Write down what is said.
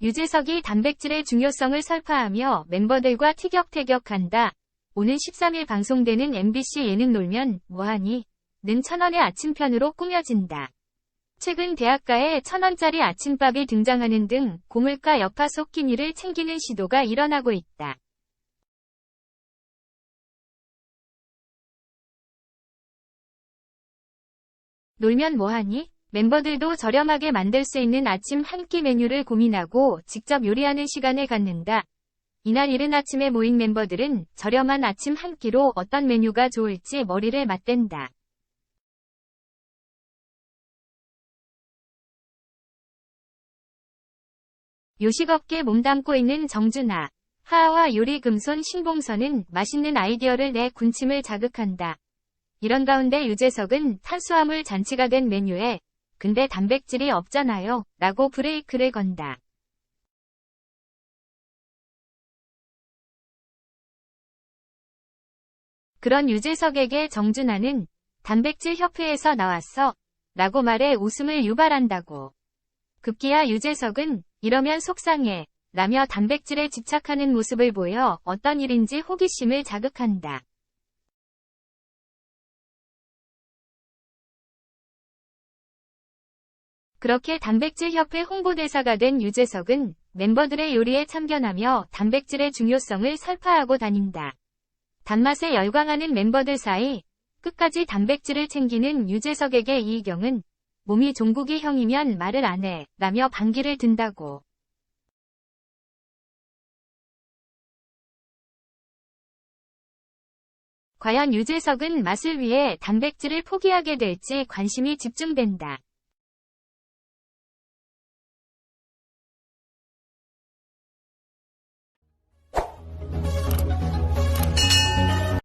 유재석이 단백질의 중요성을 설파하며 멤버들과 티격태격한다. 오는 13일 방송되는 MBC 예능 놀면 뭐하니? 는 천원의 아침편으로 꾸며진다. 최근 대학가에 천원짜리 아침밥이 등장하는 등 고물가 여파 속 끼니를 챙기는 시도가 일어나고 있다. 놀면 뭐하니? 멤버들도 저렴하게 만들 수 있는 아침 한 끼 메뉴를 고민하고 직접 요리하는 시간을 갖는다. 이날 이른 아침에 모인 멤버들은 저렴한 아침 한 끼로 어떤 메뉴가 좋을지 머리를 맞댄다. 요식업계 몸담고 있는 정준하, 하하와 요리 금손 신봉선은 맛있는 아이디어를 내 군침을 자극한다. 이런 가운데 유재석은 탄수화물 잔치가 된 메뉴에 근데 단백질이 없잖아요 라고 브레이크를 건다. 그런 유재석에게 정준하는 단백질 협회에서 나왔어 라고 말해 웃음을 유발한다고. 급기야 유재석은 이러면 속상해 라며 단백질에 집착하는 모습을 보여 어떤 일인지 호기심을 자극한다. 그렇게 단백질협회 홍보대사가 된 유재석은 멤버들의 요리에 참견하며 단백질의 중요성을 설파하고 다닌다. 단맛에 열광하는 멤버들 사이 끝까지 단백질을 챙기는 유재석에게 이희경은 몸이 종국이 형이면 말을 안 해 라며 반기를 든다고. 과연 유재석은 맛을 위해 단백질을 포기하게 될지 관심이 집중된다.